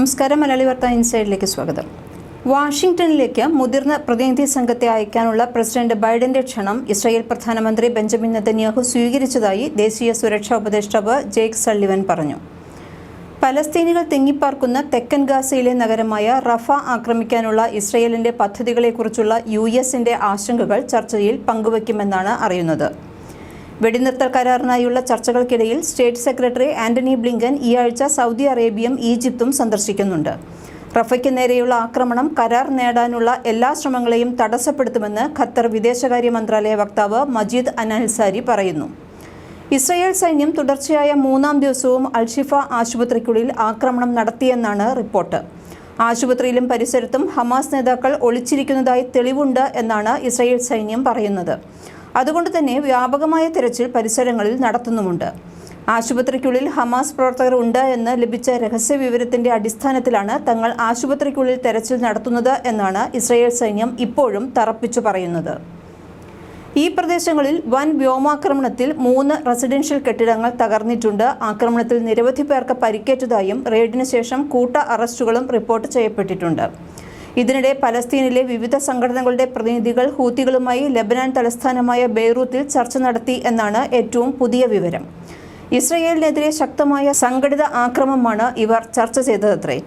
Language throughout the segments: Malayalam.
നമസ്കാരം. മലയാളി വാർത്ത ഇൻസൈഡിലേക്ക് സ്വാഗതം. വാഷിംഗ്ടണിലേക്ക് മുതിർന്ന പ്രതിനിധി സംഘത്തെ അയക്കാനുള്ള പ്രസിഡന്റ് ബൈഡന്റെ ക്ഷണം ഇസ്രായേൽ പ്രധാനമന്ത്രി ബെഞ്ചമിൻ നെതന്യാഹു സ്വീകരിച്ചതായി ദേശീയ സുരക്ഷാ ഉപദേഷ്ടാവ് ജേക്ക് സള്ളിവൻ പറഞ്ഞു. പലസ്തീനികൾ തിങ്ങിപ്പാർക്കുന്ന തെക്കൻ ഗാസയിലെ നഗരമായ റഫ ആക്രമിക്കാനുള്ള ഇസ്രയേലിന്റെ പദ്ധതികളെക്കുറിച്ചുള്ള യു എസിന്റെ ആശങ്കകൾ ചർച്ചയിൽ പങ്കുവയ്ക്കുമെന്നാണ് അറിയുന്നത്. വെടിനിർത്തൽ കരാറിനായുള്ള ചർച്ചകൾക്കിടയിൽ സ്റ്റേറ്റ് സെക്രട്ടറി ആന്റണി ബ്ലിങ്കൻ ഈ ആഴ്ച സൗദി അറേബ്യയും ഈജിപ്തും സന്ദർശിക്കുന്നുണ്ട്. റഫയ്ക്ക് നേരെയുള്ള ആക്രമണം കരാർ നേടാനുള്ള എല്ലാ ശ്രമങ്ങളെയും തടസ്സപ്പെടുത്തുമെന്ന് ഖത്തർ വിദേശകാര്യ മന്ത്രാലയ വക്താവ് മജീദ് അനഹൽസാരി പറയുന്നു. ഇസ്രയേൽ സൈന്യം തുടർച്ചയായ മൂന്നാം ദിവസവും അൽഷിഫ ആശുപത്രിക്കുള്ളിൽ ആക്രമണം നടത്തിയെന്നാണ് റിപ്പോർട്ട്. ആശുപത്രിയിലും പരിസരത്തും ഹമാസ് നേതാക്കൾ ഒളിച്ചിരിക്കുന്നതായി തെളിവുണ്ട് എന്നാണ് ഇസ്രയേൽ സൈന്യം പറയുന്നത്. അതുകൊണ്ട് തന്നെ വ്യാപകമായ തിരച്ചിൽ പരിസരങ്ങളിൽ നടത്തുന്നുമുണ്ട്. ആശുപത്രിക്കുള്ളിൽ ഹമാസ് പ്രവർത്തകർ ഉണ്ട് എന്ന് ലഭിച്ച രഹസ്യ വിവരത്തിന്റെ അടിസ്ഥാനത്തിലാണ് തങ്ങൾ ആശുപത്രിക്കുള്ളിൽ തെരച്ചിൽ നടത്തുന്നത് എന്നാണ് ഇസ്രയേൽ സൈന്യം ഇപ്പോഴും തറപ്പിച്ചു പറയുന്നത്. ഈ പ്രദേശങ്ങളിൽ വൻ വ്യോമാക്രമണത്തിൽ മൂന്ന് റെസിഡൻഷ്യൽ കെട്ടിടങ്ങൾ തകർന്നിട്ടുണ്ട്. ആക്രമണത്തിൽ നിരവധി പേർക്ക് പരിക്കേറ്റതായും റെയ്ഡിന് ശേഷം കൂട്ട അറസ്റ്റുകളും റിപ്പോർട്ട് ചെയ്യപ്പെട്ടിട്ടുണ്ട്. ഇതിനിടെ പലസ്തീനിലെ വിവിധ സംഘടനകളുടെ പ്രതിനിധികൾ ഹൂത്തികളുമായി ലബനാൻ തലസ്ഥാനമായ ബെയ്റൂത്തിൽ ചർച്ച നടത്തി എന്നാണ് ഏറ്റവും പുതിയ വിവരം. ഇസ്രയേലിനെതിരെ ശക്തമായ സംഘടിത ആക്രമണമാണ് ഇവർ ചർച്ച ചെയ്തതത്രേ.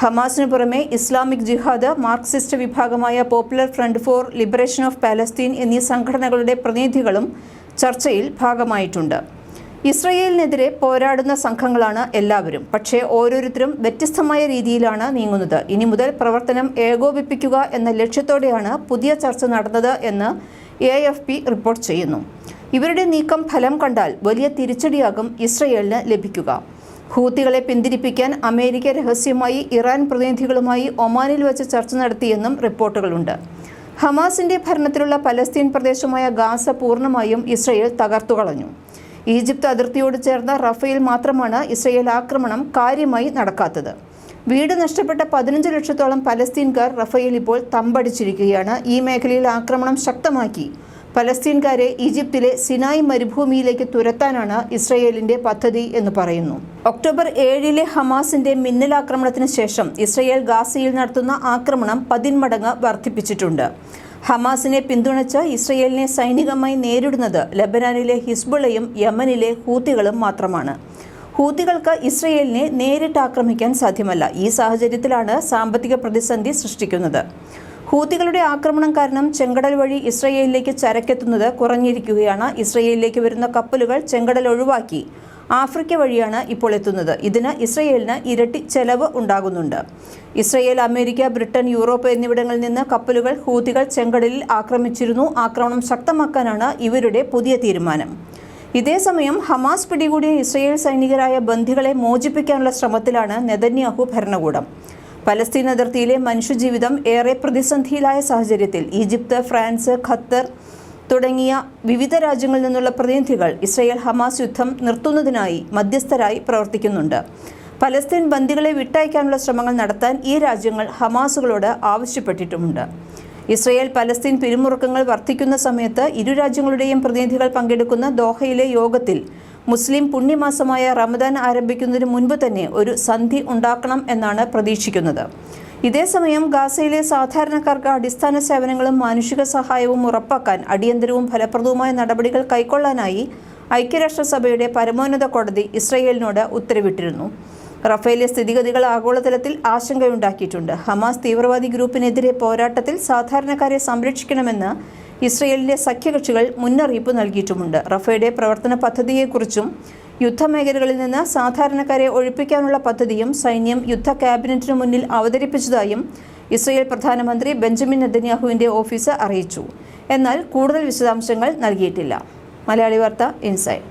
ഹമാസിനു പുറമെ ഇസ്ലാമിക് ജിഹാദ് മാർക്സിസ്റ്റ് വിഭാഗമായ popular front for liberation of Palestine എന്നീ സംഘടനകളുടെ പ്രതിനിധികളും ചർച്ചയിൽ ഭാഗമായിട്ടുണ്ട്. ഇസ്രയേലിനെതിരെ പോരാടുന്ന സംഘങ്ങളാണ് എല്ലാവരും. പക്ഷേ ഓരോരുത്തരും വ്യത്യസ്തമായ രീതിയിലാണ് നീങ്ങുന്നത്. ഇനി മുതൽ പ്രവർത്തനം ഏകോപിപ്പിക്കുക എന്ന ലക്ഷ്യത്തോടെയാണ് പുതിയ ചർച്ച നടന്നത് എന്ന് എ റിപ്പോർട്ട് ചെയ്യുന്നു. ഇവരുടെ നീക്കം ഫലം കണ്ടാൽ വലിയ തിരിച്ചടിയാകും ഇസ്രയേലിന് ലഭിക്കുക. ഹൂത്തികളെ പിന്തിരിപ്പിക്കാൻ അമേരിക്ക രഹസ്യമായി ഇറാൻ പ്രതിനിധികളുമായി ഒമാനിൽ വെച്ച് ചർച്ച നടത്തിയെന്നും റിപ്പോർട്ടുകളുണ്ട്. ഹമാസിന്റെ ഭരണത്തിലുള്ള പലസ്തീൻ പ്രദേശമായ ഗാസ പൂർണമായും ഇസ്രയേൽ തകർത്തുകളഞ്ഞു ഈജിപ്ത് അതിർത്തിയോട് ചേർന്ന റഫേൽ മാത്രമാണ് ഇസ്രയേൽ ആക്രമണം കാര്യമായി നടക്കാത്തത്. വീട് നഷ്ടപ്പെട്ട പതിനഞ്ച് ലക്ഷത്തോളം പലസ്തീൻകാർ റഫേൽ ഇപ്പോൾ തമ്പടിച്ചിരിക്കുകയാണ്. ഈ മേഖലയിൽ ആക്രമണം ശക്തമാക്കി. പലസ്തീൻകാരെ ഈജിപ്തിലെ സിനായ് മരുഭൂമിയിലേക്ക് തുരത്താനാണ് ഇസ്രയേലിന്റെ പദ്ധതി എന്ന് പറയുന്നു. ഒക്ടോബർ ഏഴിലെ ഹമാസിന്റെ മിന്നലാക്രമണത്തിന് ശേഷം ഇസ്രയേൽ ഗാസയിൽ നടത്തുന്ന ആക്രമണം പതിന്മടങ്ങ് വർദ്ധിപ്പിച്ചിട്ടുണ്ട്. ഹമാസിനെ പിന്തുണച്ച് ഇസ്രയേലിനെ സൈനികമായി നേരിടുന്നത് ലബനാനിലെ ഹിസ്ബുളയും യമനിലെ ഹൂത്തികളും മാത്രമാണ്. ഹൂത്തികൾക്ക് ഇസ്രയേലിനെ നേരിട്ട് ആക്രമിക്കാൻ സാധ്യമല്ല. ഈ സാഹചര്യത്തിലാണ് സാമ്പത്തിക പ്രതിസന്ധി സൃഷ്ടിക്കുന്നത്. ഹൂത്തികളുടെ ആക്രമണം കാരണം ചെങ്കടൽ വഴി ഇസ്രയേലിലേക്ക് ചരക്കെത്തുന്നത് കുറഞ്ഞിരിക്കുകയാണ്. ഇസ്രയേലിലേക്ക് വരുന്ന കപ്പലുകൾ ചെങ്കടൽ ഒഴിവാക്കി. ആഫ്രിക്ക വഴിയാണ് ഇപ്പോൾ എത്തുന്നത്. ഇതിന് ഇസ്രയേലിന് ഇരട്ടി ചെലവ് ഉണ്ടാകുന്നുണ്ട്. ഇസ്രയേൽ അമേരിക്ക ബ്രിട്ടൻ യൂറോപ്പ് എന്നിവിടങ്ങളിൽ നിന്ന് കപ്പലുകൾ ഹൂതികൾ ചെങ്കടലിൽ ആക്രമിച്ചിരുന്നു. ആക്രമണം ശക്തമാക്കാനാണ് ഇവരുടെ പുതിയ തീരുമാനം. ഇതേസമയം ഹമാസ് പിടികൂടിയ ഇസ്രയേൽ സൈനികരായ ബന്ധികളെ മോചിപ്പിക്കാനുള്ള ശ്രമത്തിലാണ് നെതന്യാഹു ഭരണകൂടം. പലസ്തീൻ അതിർത്തിയിലെ മനുഷ്യജീവിതം ഏറെ പ്രതിസന്ധിയിലായ സാഹചര്യത്തിൽ ഈജിപ്ത് ഫ്രാൻസ് ഖത്തർ തുടങ്ങിയ വിവിധ രാജ്യങ്ങളിൽ നിന്നുള്ള പ്രതിനിധികൾ ഇസ്രയേൽ ഹമാസ് യുദ്ധം നിർത്തുന്നതിനായി മധ്യസ്ഥരായി പ്രവർത്തിക്കുന്നുണ്ട്. പലസ്തീൻ ബന്ദികളെ വിട്ടയക്കാനുള്ള ശ്രമങ്ങൾ നടത്താൻ ഈ രാജ്യങ്ങൾ ഹമാസുകളോട് ആവശ്യപ്പെട്ടിട്ടുമുണ്ട്. ഇസ്രയേൽ പലസ്തീൻ പിരിമുറുക്കങ്ങൾ വർദ്ധിക്കുന്ന സമയത്ത് ഇരു രാജ്യങ്ങളുടെയും പ്രതിനിധികൾ പങ്കെടുക്കുന്ന ദോഹയിലെ യോഗത്തിൽ മുസ്ലിം പുണ്യമാസമായ റമദാൻ ആരംഭിക്കുന്നതിന് മുൻപ് തന്നെ ഒരു സന്ധി ഉണ്ടാക്കണം എന്നാണ് പ്രതീക്ഷിക്കുന്നത്. ഇതേസമയം ഗാസയിലെ സാധാരണക്കാർക്ക് അടിസ്ഥാന സേവനങ്ങളും മാനുഷിക സഹായവും ഉറപ്പാക്കാൻ അടിയന്തരവും ഫലപ്രദവുമായ നടപടികൾ കൈക്കൊള്ളാനായി ഐക്യരാഷ്ട്രസഭയുടെ പരമോന്നത കോടതി ഇസ്രയേലിനോട് ഉത്തരവിട്ടിരുന്നു. റഫേലിലെ സ്ഥിതിഗതികൾ ആഗോളതലത്തിൽ ആശങ്കയുണ്ടാക്കിയിട്ടുണ്ട്. ഹമാസ് തീവ്രവാദി ഗ്രൂപ്പിനെതിരെ പോരാട്ടത്തിൽ സാധാരണക്കാരെ സംരക്ഷിക്കണമെന്ന് ഇസ്രയേലിന്റെ സഖ്യകക്ഷികൾ മുന്നറിയിപ്പ് നൽകിയിട്ടുമുണ്ട്. റഫേയുടെ പ്രവർത്തന പദ്ധതിയെക്കുറിച്ചും യുദ്ധമേഖലകളിൽ നിന്ന് സാധാരണക്കാരെ ഒഴിപ്പിക്കാനുള്ള പദ്ധതിയും സൈന്യം യുദ്ധ ക്യാബിനറ്റിനു മുന്നിൽ അവതരിപ്പിച്ചതായും ഇസ്രയേൽ പ്രധാനമന്ത്രി ബെഞ്ചമിൻ നെതന്യാഹുവിന്റെ ഓഫീസ് അറിയിച്ചു. എന്നാൽ കൂടുതൽ വിശദാംശങ്ങൾ നൽകിയിട്ടില്ല. മലയാളി വാർത്ത ഇൻസൈഡ്